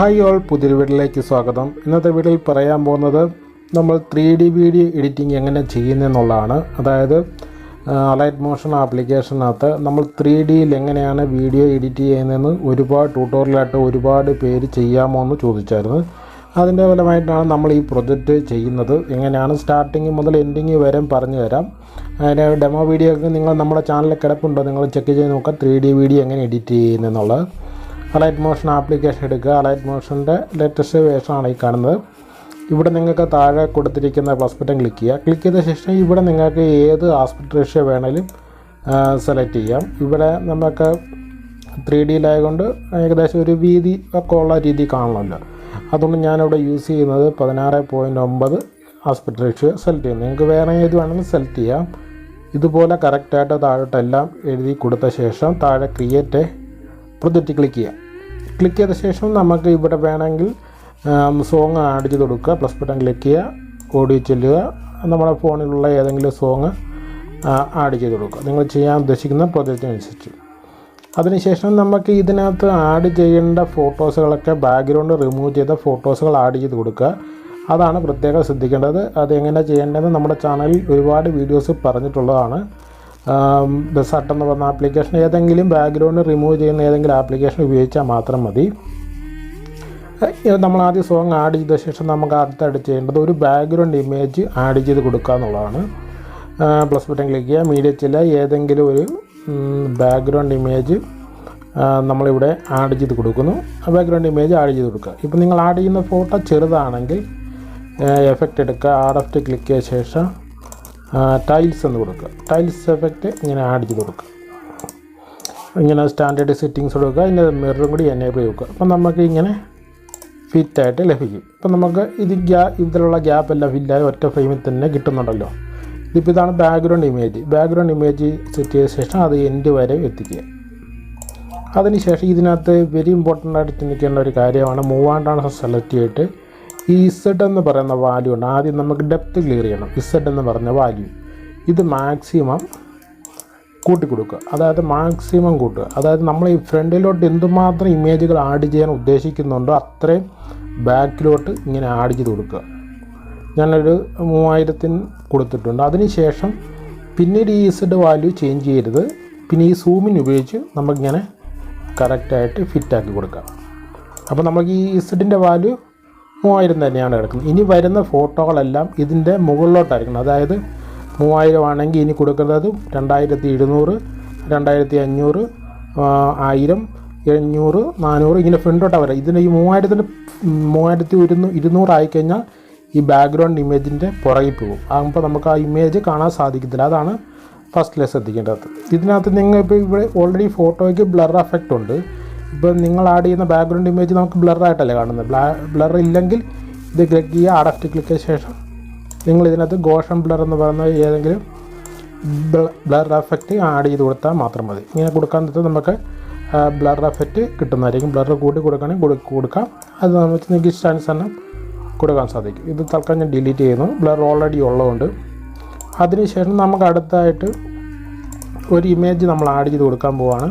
Hi all പുതിയൊരു വീഡിയോയിലേക്ക് സ്വാഗതം. ഇന്നത്തെ വീഡിയോയിൽ പറയാൻ പോകുന്നത് നമ്മൾ ത്രീ ഡി വീഡിയോ എഡിറ്റിംഗ് എങ്ങനെ ചെയ്യുന്നതെന്നുള്ളതാണ് അതായത് അലൈറ്റ് മോഷൻ ആപ്ലിക്കേഷനകത്ത് നമ്മൾ ത്രീ ഡിയിൽ എങ്ങനെയാണ് വീഡിയോ എഡിറ്റ് ചെയ്യുന്നതെന്ന് ഒരുപാട് ട്യൂട്ടോറിയലായിട്ട് ഒരുപാട് പേര് ചെയ്യാമോ എന്ന് ചോദിച്ചായിരുന്നു. അതിന്റെ ഫലമായിട്ടാണ് നമ്മൾ ഈ പ്രൊജക്റ്റ് ചെയ്യുന്നത്. എങ്ങനെയാണ് സ്റ്റാർട്ടിങ് മുതൽ എൻഡിങ് വരെ പറഞ്ഞു തരാം. അതിന്റെ ഡെമോ വീഡിയോ ഒക്കെ നിങ്ങൾ നമ്മുടെ ചാനലിൽ കിടപ്പുണ്ടോ? നിങ്ങൾ ചെക്ക് ചെയ്ത് നോക്കാം ത്രീ ഡി വീഡിയോ എങ്ങനെ എഡിറ്റ് ചെയ്യുന്നതെന്നുള്ളത്. അലൈറ്റ് മോഷൻ ആപ്ലിക്കേഷൻ എടുക്കുക. അലൈറ്റ് മോഷന്റെ ലേറ്റസ്റ്റ് വേഷനാണ് ഈ കാണുന്നത്. ഇവിടെ നിങ്ങൾക്ക് താഴെ കൊടുത്തിരിക്കുന്ന പ്ലസ് ബട്ടൺ ക്ലിക്ക് ചെയ്യുക. ക്ലിക്ക് ചെയ്ത ശേഷം ഇവിടെ നിങ്ങൾക്ക് ഏത് ആസ്പെക്ട് റേഷ്യോ വേണേലും സെലക്ട് ചെയ്യാം. ഇവിടെ നമുക്ക് ത്രീ ഡിയിലായതുകൊണ്ട് ഏകദേശം ഒരു വീതി ഒക്കെ ഉള്ള രീതി കാണണമല്ലോ. അതുകൊണ്ട് ഞാനിവിടെ യൂസ് ചെയ്യുന്നത് പതിനാറ് പോയിന്റ് ഒമ്പത് ആസ്പെക്ട് റേഷ്യോ സെലക്ട് ചെയ്യുന്നു. നിങ്ങൾക്ക് വേറെ ഏത് വേണമെങ്കിലും സെലക്ട് ചെയ്യാം. ഇതുപോലെ കറക്റ്റായിട്ട് താഴോട്ടെല്ലാം എഴുതി കൊടുത്ത ശേഷം താഴെ ക്രിയേറ്റ് പ്രൊജക്റ്റ് ക്ലിക്ക് ചെയ്യാം. ക്ലിക്ക് ചെയ്ത ശേഷം നമുക്ക് ഇവിടെ വേണമെങ്കിൽ സോങ് ആഡ് ചെയ്ത് കൊടുക്കുക. പ്ലസ് ബട്ടൺ ക്ലിക്ക് ചെയ്യുക ഓഡിയോ ചെല്ലുക. നമ്മുടെ ഫോണിലുള്ള ഏതെങ്കിലും സോങ് ആഡ് ചെയ്ത് കൊടുക്കുക. നിങ്ങൾ ചെയ്യാൻ ഉദ്ദേശിക്കുന്ന പ്രൊജക്റ്റിനനുസരിച്ച് അതിനുശേഷം നമുക്ക് ഇതിനകത്ത് ആഡ് ചെയ്യേണ്ട ഫോട്ടോസുകളൊക്കെ ബാക്ക്ഗ്രൗണ്ട് റിമൂവ് ചെയ്ത ഫോട്ടോസുകൾ ആഡ് ചെയ്ത് കൊടുക്കുക. അതാണ് പ്രത്യേകം ശ്രദ്ധിക്കേണ്ടത്. അതെങ്ങനെ ചെയ്യേണ്ടതെന്ന് നമ്മുടെ ചാനലിൽ ഒരുപാട് വീഡിയോസ് പറഞ്ഞിട്ടുള്ളതാണ്. ബെസാട്ട് എന്ന് പറഞ്ഞ ആപ്ലിക്കേഷൻ ഏതെങ്കിലും ബാക്ക്ഗ്രൗണ്ട് റിമൂവ് ചെയ്യുന്ന ഏതെങ്കിലും ആപ്ലിക്കേഷൻ ഉപയോഗിച്ചാൽ മാത്രം മതി. നമ്മൾ ആദ്യം സോങ് ആഡ് ചെയ്ത ശേഷം നമുക്ക് അടുത്തായിട്ട് ചെയ്യേണ്ടത് ഒരു ബാക്ക്ഗ്രൗണ്ട് ഇമേജ് ആഡ് ചെയ്ത് കൊടുക്കുക എന്നുള്ളതാണ്. പ്ലസ് ബട്ടൺ ക്ലിക്ക് ചെയ്യുക. മീഡിയത്തിൽ ഏതെങ്കിലും ഒരു ബാക്ക്ഗ്രൗണ്ട് ഇമേജ് നമ്മളിവിടെ ആഡ് ചെയ്ത് കൊടുക്കുന്നു. ബാക്ക്ഗ്രൗണ്ട് ഇമേജ് ആഡ് ചെയ്ത് കൊടുക്കുക. ഇപ്പോൾ നിങ്ങൾ ആഡ് ചെയ്യുന്ന ഫോട്ടോ ചെറുതാണെങ്കിൽ എഫക്റ്റ് എടുക്കുക. ആർ എഫ് ക്ലിക്ക് ചെയ്ത ശേഷം ടൈൽസ് എന്ന് കൊടുക്കുക. ടൈൽസ് എഫക്റ്റ് ഇങ്ങനെ ആഡ് ചെയ്ത് കൊടുക്കുക. ഇങ്ങനെ സ്റ്റാൻഡേർഡ് സെറ്റിങ്സ് കൊടുക്കുക അതിന്റെ മിററും കൂടി എനേബിൾ ചെയ്യുക അപ്പം നമുക്ക് ഇങ്ങനെ ഫിറ്റായിട്ട് ലഭിക്കും. ഇപ്പം നമുക്ക് ഇത് ഗ്യാ ഇതിലുള്ള ഗ്യാപ്പ് എല്ലാം ഫില്ലായി ഒറ്റ ഫ്രെയിമിൽ തന്നെ കിട്ടുന്നുണ്ടല്ലോ. ഇതിപ്പോൾ ഇതാണ് background image background image set ചെയ്ത ശേഷം അത് എൻഡ് വരെ എത്തിക്കുക. അതിനുശേഷം ഇതിനകത്ത് വെരി ഇമ്പോർട്ടന്റ് ആയിട്ട് ചിന്തിക്കേണ്ട ഒരു കാര്യമാണ്. മൂവാണ്ടാണ് സെലക്ട് ചെയ്തിട്ട് ഈ ഇസഡ് എന്ന് പറയുന്ന വാല്യൂ ഉണ്ട് ആദ്യം നമുക്ക് ഡെപ്ത് ക്ലിയർ ചെയ്യണം. ഇസഡ് എന്ന് പറഞ്ഞ വാല്യൂ ഇത് മാക്സിമം കൂട്ടി കൊടുക്കുക അതായത് മാക്സിമം കൂട്ടുക. അതായത് നമ്മൾ ഈ ഫ്രണ്ടിലോട്ട് എന്തുമാത്രം ഇമേജുകൾ ആഡ് ചെയ്യാൻ ഉദ്ദേശിക്കുന്നുണ്ടോ അത്രയും ബാക്കിലോട്ട് ഇങ്ങനെ ആഡ് ചെയ്ത് കൊടുക്കുക. ഞാനൊരു മൂവായിരത്തിന് കൊടുത്തിട്ടുണ്ട്. അതിനുശേഷം പിന്നീട് ഈ ഇസഡ് വാല്യൂ ചേഞ്ച് ചെയ്യരുത്. പിന്നെ ഈ സൂമിന് ഉപയോഗിച്ച് നമുക്കിങ്ങനെ കറക്റ്റായിട്ട് ഫിറ്റാക്കി കൊടുക്കാം. അപ്പോൾ നമുക്ക് ഈ ഇസഡിന്റെ വാല്യൂ മൂവായിരം തന്നെയാണ് കിടക്കുന്നത് ഇനി വരുന്ന ഫോട്ടോകളെല്ലാം ഇതിന്റെ മുകളിലോട്ടായിരിക്കണം. അതായത് മൂവായിരം ആണെങ്കിൽ ഇനി കൊടുക്കുന്നത് രണ്ടായിരത്തി എഴുന്നൂറ് രണ്ടായിരത്തി അഞ്ഞൂറ് ആയിരം എണ്ണൂറ് നാനൂറ് ഇങ്ങനെ ഫ്രണ്ടോട്ടാണ് വരാം. ഇതിന് ഈ മൂവായിരത്തിന് മൂവായിരത്തി ഒരുന്നൂ ഇരുന്നൂറായി കഴിഞ്ഞാൽ ഈ ബാക്ക്ഗ്രൗണ്ട് ഇമേജിന്റെ പുറകിൽ പോകും. ആകുമ്പോൾ നമുക്ക് ആ ഇമേജ് കാണാൻ സാധിക്കത്തില്ല. അതാണ് ഫസ്റ്റിലെ ശ്രദ്ധിക്കേണ്ടത്. ഇതിനകത്ത് നിങ്ങൾ ഇപ്പോൾ ഇവിടെ ഓൾറെഡി ഫോട്ടോയ്ക്ക് ബ്ലർ എഫക്റ്റ് ഉണ്ട്. ഇപ്പോൾ നിങ്ങൾ ആഡ് ചെയ്യുന്ന ബാക്ക്ഗ്രൗണ്ട് ഇമേജ് നമുക്ക് ബ്ലറായിട്ടല്ലേ കാണുന്നത്? ബ്ലർ ഇല്ലെങ്കിൽ ഇത് ക്ലിക്ക് ചെയ്യുക എഫ്റ്റ് ക്ലിക്ക് ശേഷം നിങ്ങൾ ഇതിനകത്ത് ഗോഷൻ ബ്ലർ എന്ന് പറയുന്ന ഏതെങ്കിലും ബ്ലർ എഫക്റ്റ് ആഡ് ചെയ്ത് കൊടുത്താൽ മാത്രം മതി. ഇങ്ങനെ കൊടുക്കാൻ നേരത്ത് നമുക്ക് ബ്ലർ എഫക്റ്റ് കിട്ടുന്നതായിരിക്കും. ബ്ലർ കൂട്ടി കൊടുക്കുകയാണെങ്കിൽ കൊടുക്കാം. അത് നമുക്ക് നിങ്ങൾക്ക് ഇഷ്ടാനുസരണം കൊടുക്കാൻ സാധിക്കും. ഇത് തൽക്കാലം ഞാൻ ഡിലീറ്റ് ചെയ്യുന്നു. ബ്ലർ ഓൾറെഡി ഉള്ളതുകൊണ്ട്. അതിനുശേഷം നമുക്ക് അടുത്തായിട്ട് ഒരു ഇമേജ് നമ്മൾ ആഡ് ചെയ്ത് കൊടുക്കാൻ പോവാണ്.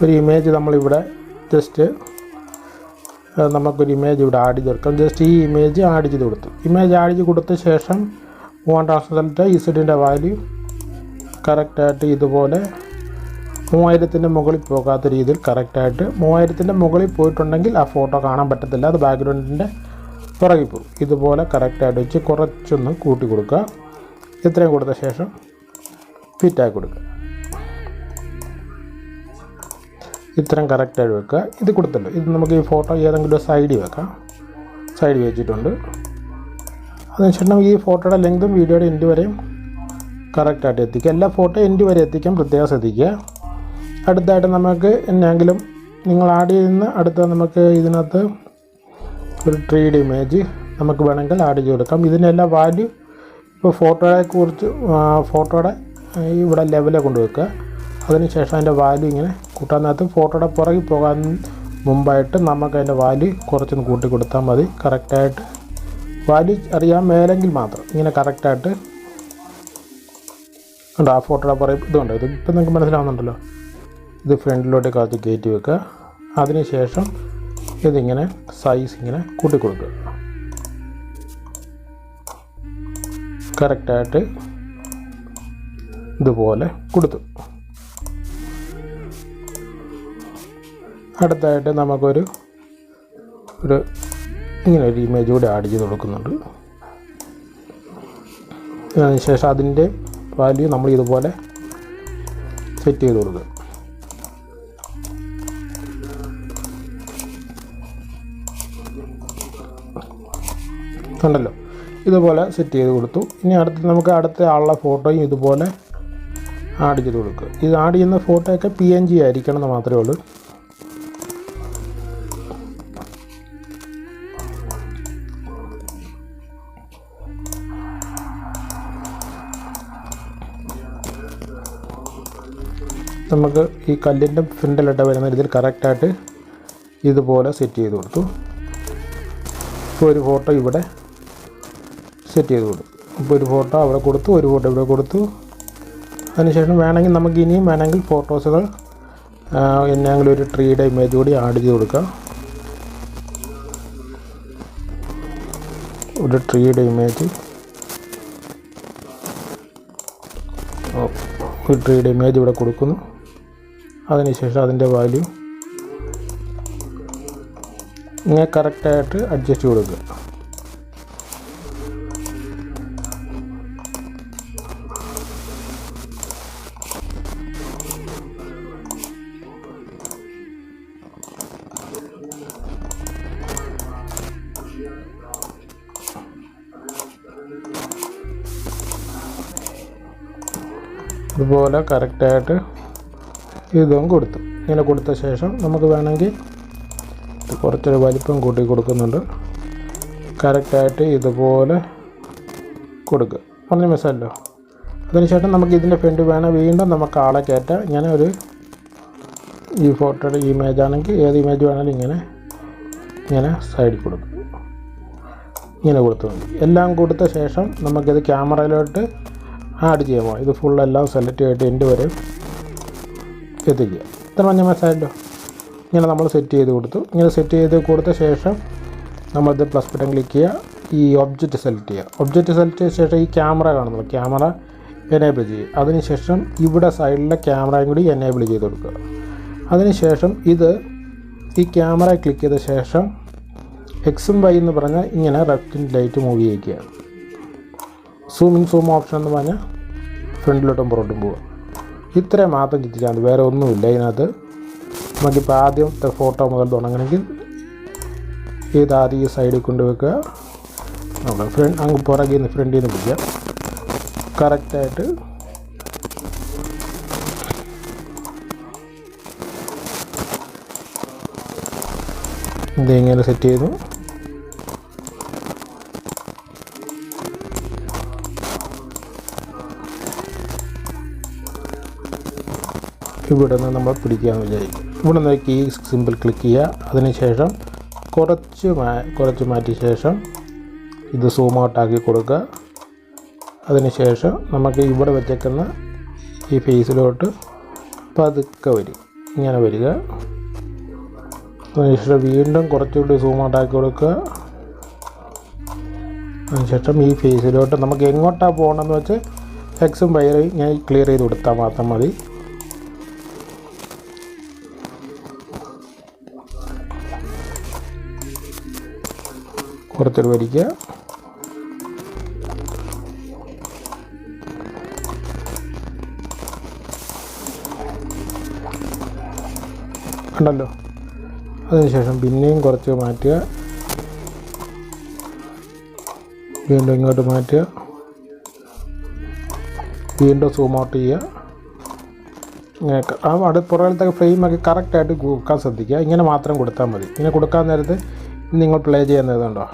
ഒരു ഇമേജ് നമ്മളിവിടെ ജസ്റ്റ് നമുക്കൊരു ഇമേജ് ഇവിടെ ആഡ് ചെയ്ത് കൊടുക്കാം ജസ്റ്റ് ഈ ഇമേജ് ആഡ് ചെയ്ത് കൊടുത്തു. ഇമേജ് ആഡ് ചെയ്ത് കൊടുത്ത ശേഷം മൂവാം ട്രാൻസ്ലേറ്റ് ഇസഡിന്റെ വാല്യൂ കറക്റ്റായിട്ട് ഇതുപോലെ മൂവായിരത്തിന്റെ മുകളിൽ പോകാത്ത രീതിയിൽ കറക്റ്റായിട്ട് മൂവായിരത്തിന്റെ മുകളിൽ പോയിട്ടുണ്ടെങ്കിൽ ആ ഫോട്ടോ കാണാൻ പറ്റത്തില്ല. അത് ബാക്ക്ഗ്രൗണ്ടിന്റെ പുറകിൽ പോകും. ഇതുപോലെ കറക്റ്റായിട്ട് വെച്ച് കുറച്ചൊന്ന് കൂട്ടി കൊടുക്കുക. ഇത്രയും കൊടുത്ത ശേഷം ഫിറ്റാക്കി കൊടുക്കുക. ഇത്രയും കറക്റ്റായിട്ട് വെക്കുക. ഇത് കൊടുത്തല്ലോ. ഇത് നമുക്ക് ഈ ഫോട്ടോ ഏതെങ്കിലും സൈഡിൽ വെക്കാം. സൈഡിൽ വെച്ചിട്ടുണ്ട്. അതിനുശേഷം ഈ ഫോട്ടോയുടെ ലെങ്തും വീഡിയോയുടെ എൻഡ് വരെയും കറക്റ്റായിട്ട് എത്തിക്കുക. എല്ലാ ഫോട്ടോ എൻഡ് വരെ എത്തിക്കാൻ പ്രത്യേകം ശ്രദ്ധിക്കുക. അടുത്തായിട്ട് നമുക്ക് എന്നെങ്കിലും നിങ്ങൾ ആഡ് ചെയ്യുന്ന അടുത്ത നമുക്ക് ഇതിനകത്ത് ഒരു ത്രീ ഡി ഇമേജ് നമുക്ക് വേണമെങ്കിൽ ആഡ് ചെയ്ത് കൊടുക്കാം. ഇതിനെല്ലാം വാല്യൂ ഇപ്പോൾ ഫോട്ടോയെ കുറിച്ച് ഫോട്ടോയുടെ ഇവിടെ ലെവലെ കൊണ്ടുവെക്കുക അതിനുശേഷം അതിന്റെ വാല്യൂ ഇങ്ങനെ കൂട്ടാനകത്ത് ഫോട്ടോയുടെ പുറകിൽ പോകാൻ മുമ്പായിട്ട് നമുക്ക് അതിന്റെ വാല്യൂ കുറച്ചൊന്ന് കൂട്ടി കൊടുത്താൽ മതി. കറക്റ്റായിട്ട് വാല്യൂ അറിയാൻ മേലെങ്കിൽ മാത്രം. ഇങ്ങനെ കറക്റ്റായിട്ട് ഉണ്ട് ആ ഫോട്ടോയുടെ പുറകിൽ ഇതുണ്ട്? ഇത് ഇപ്പം നിങ്ങൾക്ക് മനസ്സിലാവുന്നുണ്ടല്ലോ. ഇത് ഫ്രണ്ടിലോട്ട് കാത്ത് കയറ്റി വെക്കുക. അതിനുശേഷം ഇതിങ്ങനെ സൈസ് ഇങ്ങനെ കൂട്ടി കൊടുക്കുക കറക്റ്റായിട്ട് ഇതുപോലെ കൊടുത്തു. അടുത്തായിട്ട് നമുക്കൊരു ഒരു ഇങ്ങനെ ഒരു ഇമേജ് കൂടി ആഡ് ചെയ്ത് കൊടുക്കുന്നുണ്ട്. അതിനുശേഷം അതിന്റെ വാല്യൂ നമ്മൾ ഇതുപോലെ സെറ്റ് ചെയ്ത് കൊടുക്കുക. കണ്ടല്ലോ? ഇതുപോലെ സെറ്റ് ചെയ്ത് കൊടുത്തു. ഇനി അടുത്ത് നമുക്ക് അടുത്ത ആളുടെ ഫോട്ടോയും ഇതുപോലെ ആഡ് ചെയ്ത് കൊടുക്കുക. ഇത് ആഡ് ചെയ്യുന്ന ഫോട്ടോയൊക്കെ പി എൻ ജി ആയിരിക്കണം എന്ന് മാത്രമേ ഉള്ളൂ. നമുക്ക് ഈ കല്ലിന്റെ ഫ്രണ്ടിലിട്ട് വരുന്ന രീതിയിൽ കറക്റ്റായിട്ട് ഇതുപോലെ സെറ്റ് ചെയ്ത് കൊടുത്തു. ഇപ്പോൾ ഒരു ഫോട്ടോ ഇവിടെ സെറ്റ് ചെയ്ത് കൊടുത്തു. ഇപ്പോൾ ഒരു ഫോട്ടോ അവിടെ കൊടുത്തു ഒരു ഫോട്ടോ ഇവിടെ കൊടുത്തു. അതിനുശേഷം വേണമെങ്കിൽ നമുക്ക് ഇനിയും വേണമെങ്കിൽ ഫോട്ടോസുകൾ എന്നെങ്കിലും ഒരു ട്രീയുടെ ഇമേജ് കൂടി ആഡ് ചെയ്ത് കൊടുക്കാം. ഒരു ട്രീയുടെ ഇമേജ് ഒരു ട്രീയുടെ ഇമേജ് ഇവിടെ കൊടുക്കുന്നു. അതിനുശേഷം അതിന്റെ വാല്യൂ ഇങ്ങനെ കറക്റ്റായിട്ട് അഡ്ജസ്റ്റ് കൊടുക്കുക. ഇതുപോലെ കറക്റ്റായിട്ട് ഇതും കൊടുത്തു. ഇങ്ങനെ കൊടുത്ത ശേഷം നമുക്ക് വേണമെങ്കിൽ കുറച്ചൊരു വലിപ്പം കൂട്ടി കൊടുക്കുന്നുണ്ട്. കറക്റ്റായിട്ട് ഇതുപോലെ കൊടുക്കുക പറഞ്ഞ മിസ്സല്ലോ? അതിനുശേഷം നമുക്ക് ഇതിന്റെ ഫ്രണ്ട് വേണം. വീണ്ടും നമുക്ക് ആളെ കയറ്റാം. ഇങ്ങനെ ഒരു ഈ ഫോട്ടോയുടെ ഇമേജ് ആണെങ്കിൽ ഏത് ഇമേജ് വേണമെങ്കിലും ഇങ്ങനെ ഇങ്ങനെ സൈഡിൽ കൊടുക്കും. ഇങ്ങനെ കൊടുത്തു എല്ലാം കൊടുത്ത ശേഷം നമുക്കിത് ക്യാമറയിലോട്ട് ആഡ് ചെയ്യാമോ? ഇത് ഫുള്ളെല്ലാം സെലക്ട് ചെയ്തിട്ട് എന്റെ വരെ എത്തിക്കുക. ഇത്ര മഞ്ഞ മനസ്സിലായല്ലോ ഇങ്ങനെ നമ്മൾ സെറ്റ് ചെയ്ത് കൊടുത്തു. ഇങ്ങനെ സെറ്റ് ചെയ്ത് കൊടുത്ത ശേഷം നമ്മളിത് പ്ലസ് ബട്ടൺ ക്ലിക്ക് ചെയ്യുക. ഈ ഒബ്ജക്റ്റ് സെലക്ട് ചെയ്യുക. ഒബ്ജക്റ്റ് സെലക്ട് ചെയ്ത ശേഷം ഈ ക്യാമറ കാണുന്നത് ക്യാമറ എനേബിൾ ചെയ്യുക. അതിനുശേഷം ഇവിടെ സൈഡിലെ ക്യാമറയും കൂടി എനേബിൾ ചെയ്ത് കൊടുക്കുക. അതിനുശേഷം ഇത് ഈ ക്യാമറ ക്ലിക്ക് ചെയ്ത ശേഷം എക്സും വൈ എന്ന് പറഞ്ഞാൽ ഇങ്ങനെ റെഫ്റ്റിൻ ലൈറ്റ് മൂവ് ചെയ്യിക്കുക. സൂം ഇൻ സൂം ഓപ്ഷൻ എന്ന് പറഞ്ഞാൽ ഫ്രണ്ടിലോട്ടും പുറത്തും പോവുക. ഇത്രയും മാത്രം ചിന്തിച്ചാൽ മതി. വേറെ ഒന്നുമില്ല ഇതിനകത്ത്. നമുക്കിപ്പോൾ ആദ്യത്തെ ഫോട്ടോ മുതൽ തുടങ്ങണമെങ്കിൽ ഇത് ആദ്യം ഈ സൈഡിൽ കൊണ്ടുവെക്കുക നമ്മൾ ഫ്രണ്ട് അങ്ങ് പുറകിൽ നിന്ന് ഫ്രണ്ടിൽ നിന്ന് പിടിക്കുക. കറക്റ്റായിട്ട് ഇതിങ്ങനെ സെറ്റ് ചെയ്തു? ഇവിടെ നിന്ന് നമ്മൾ പിടിക്കാമെന്ന് വിചാരിക്കും. ഇവിടെ നോക്കി ഈ സിമ്പിൾ ക്ലിക്ക് ചെയ്യുക. അതിനുശേഷം കുറച്ച് മാ കുറച്ച് മാറ്റിയ ശേഷം ഇത് സൂം ഔട്ടാക്കി കൊടുക്കുക. അതിനുശേഷം നമുക്ക് ഇവിടെ വെച്ചേക്കുന്ന ഈ ഫേസിലോട്ട് പതുക്കെ വരും. ഇങ്ങനെ വരിക. അതിനുശേഷം വീണ്ടും കുറച്ചുകൂടി സൂം ഔട്ടാക്കി കൊടുക്കുക. അതിനുശേഷം ഈ ഫേസിലോട്ട് നമുക്ക് എങ്ങോട്ടാണ് പോകണമെന്ന് വെച്ച് എക്സും വയറും ഞാൻ ക്ലിയർ ചെയ്ത് കൊടുത്താൽ മാത്രം മതി. കുറച്ചൊരു വലിക്കുക കണ്ടല്ലോ? അതിനുശേഷം പിന്നെയും കുറച്ച് മാറ്റുക. വീണ്ടും ഇങ്ങോട്ട് മാറ്റുക. വീണ്ടും സൂം ഔട്ട് ചെയ്യുക. ക- ആ അടു പുറകിലത്തെ ഫ്രെയിമൊക്കെ കറക്റ്റായിട്ട് കൊടുക്കാൻ ശ്രദ്ധിക്കുക. ഇങ്ങനെ മാത്രം കൊടുത്താൽ മതി. ഇങ്ങനെ കൊടുക്കാൻ നേരത്ത് നിങ്ങൾ പ്ലേ ചെയ്യുന്നതുണ്ടോ കണ്ടാ?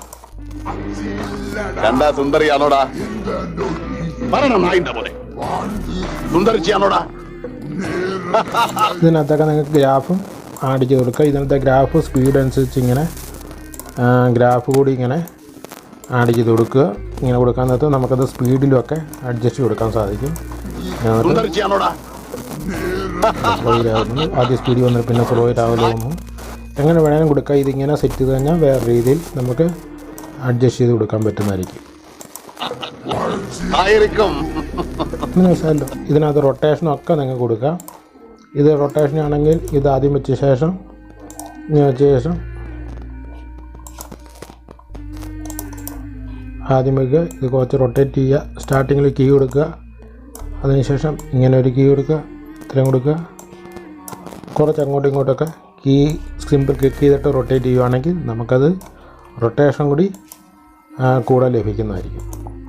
സുന്ദരിയാണോടാ? പറയണം നായിന്റെ പോലെ സുന്ദരിച്ചാണോടാ ഇതിനകത്തൊക്കെ നിങ്ങൾക്ക് ഗ്രാഫും ആഡ് ചെയ്ത് കൊടുക്കുക ഇതിനകത്തെ ഗ്രാഫ് സ്പീഡ് അനുസരിച്ച് ഇങ്ങനെ ഗ്രാഫ് കൂടി ഇങ്ങനെ ആഡ് ചെയ്ത് കൊടുക്കുക. ഇങ്ങനെ കൊടുക്കാൻ നേരത്ത് നമുക്കത് സ്പീഡിലുമൊക്കെ അഡ്ജസ്റ്റ് കൊടുക്കാൻ സാധിക്കും. സ്ലോയിലാകുന്നു ആദ്യം സ്പീഡിൽ വന്നിട്ട് പിന്നെ സ്ലോയിലാവല്ലോ വന്നു എങ്ങനെ വേണമെങ്കിലും കൊടുക്കുക ഇതിങ്ങനെ സെറ്റ് ചെയ്ത് കഴിഞ്ഞാൽ വേറെ രീതിയിൽ നമുക്ക് അഡ്ജസ്റ്റ് ചെയ്ത് കൊടുക്കാൻ പറ്റുന്നതായിരിക്കും. മനസ്സിലല്ലോ ഇതിനകത്ത് റൊട്ടേഷനൊക്കെ നിങ്ങൾക്ക് കൊടുക്കാം. ഇത് റൊട്ടേഷൻ ആണെങ്കിൽ ഇത് ആദ്യം വെച്ച ശേഷം വെച്ച ശേഷം ആദ്യം വെക്കുക. ഇത് കുറച്ച് റൊട്ടേറ്റ് ചെയ്യുക. സ്റ്റാർട്ടിങ്ങിൽ കീ കൊടുക്കുക. അതിനുശേഷം ഇങ്ങനെ ഒരു കീ കൊടുക്കുക. ഇത്രയും കൊടുക്കുക. കുറച്ച് അങ്ങോട്ടും ഇങ്ങോട്ടൊക്കെ കീ സിമ്പിൾ ക്ലിക്ക് ചെയ്തിട്ട് റൊട്ടേറ്റ് ചെയ്യുവാണെങ്കിൽ നമുക്കത് റൊട്ടേഷൻ കൂടി കൂടെ ലഭിക്കുന്നതായിരിക്കും.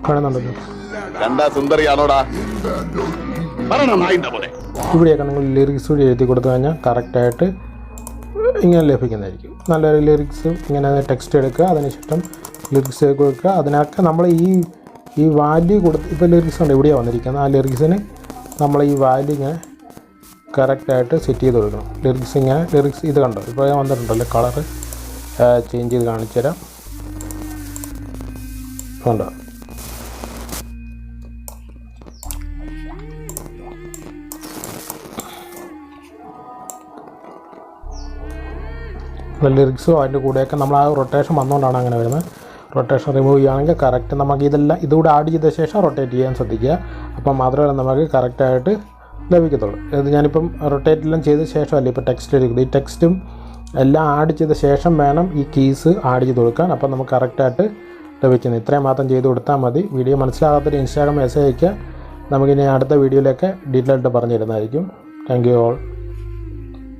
കാണുന്നുണ്ടല്ലോ. ഇവിടെയൊക്കെ നിങ്ങൾ ലിറിക്സ് കൂടി എഴുതി കൊടുത്തു കഴിഞ്ഞാൽ കറക്റ്റായിട്ട് ഇങ്ങനെ ലഭിക്കുന്നതായിരിക്കും. നല്ലൊരു ലിറിക്സ് ഇങ്ങനെ ടെക്സ്റ്റ് എടുക്കുക അതിനുശേഷം ലിറിക്സ് കൊടുക്കുക. അതിനൊക്കെ നമ്മൾ ഈ ഈ വാല്യൂ കൊടുത്ത് ഇപ്പോൾ ലിറിക്സ് ഉണ്ട് ഇവിടെയാണ് വന്നിരിക്കുന്നത്. ആ ലിറിക്സിന് നമ്മൾ ഈ വാല്യൂ ഇങ്ങനെ കറക്റ്റായിട്ട് സെറ്റ് ചെയ്ത് കൊടുക്കണം. ലിറിക്സ് ഇങ്ങനെ ലിറിക്സ് ഇത് കണ്ടോ? ഇപ്പോൾ ഞാൻ വന്നിട്ടുണ്ടല്ലോ കളറ് ചേഞ്ച് ചെയ്ത് കാണിച്ചു തരാം കണ്ടോ? ലിറിക്സും അതിന്റെ കൂടെയൊക്കെ നമ്മൾ ആ റൊട്ടേഷൻ വന്നുകൊണ്ടാണ് അങ്ങനെ വരുന്നത്. റൊട്ടേഷൻ റിമൂവ് ചെയ്യുകയാണെങ്കിൽ കറക്റ്റ് നമുക്ക് ഇതെല്ലാം ഇതുകൂടെ ആഡ് ചെയ്ത ശേഷം റൊട്ടേറ്റ് ചെയ്യാൻ ശ്രദ്ധിക്കുക. അപ്പം മാത്രമേ നമുക്ക് കറക്റ്റായിട്ട് ലഭിക്കത്തുള്ളൂ. ഇത് ഞാനിപ്പം റൊട്ടേറ്റ് എല്ലാം ചെയ്ത ശേഷമല്ല ഇപ്പോൾ ടെക്സ്റ്റ് എടുക്കുന്നത്? ഈ ടെക്സ്റ്റും എല്ലാം ആഡ് ചെയ്ത ശേഷം വേണം ഈ കീസ് ആഡ് ചെയ്ത് കൊടുക്കാൻ. അപ്പം നമുക്ക് കറക്റ്റായിട്ട് ലഭിക്കുന്നത് ഇത്രയും മാത്രം ചെയ്ത് കൊടുത്താൽ മതി. വീഡിയോ മനസ്സിലാകാത്തൊരു ഇൻസ്റ്റാഗ്രാം മെസ്സേജ് അയക്കുക നമുക്കിനി അടുത്ത വീഡിയോയിലൊക്കെ ഡീറ്റെയിൽ ആയിട്ട് പറഞ്ഞു തരുന്നതായിരിക്കും താങ്ക് യു ഓൾ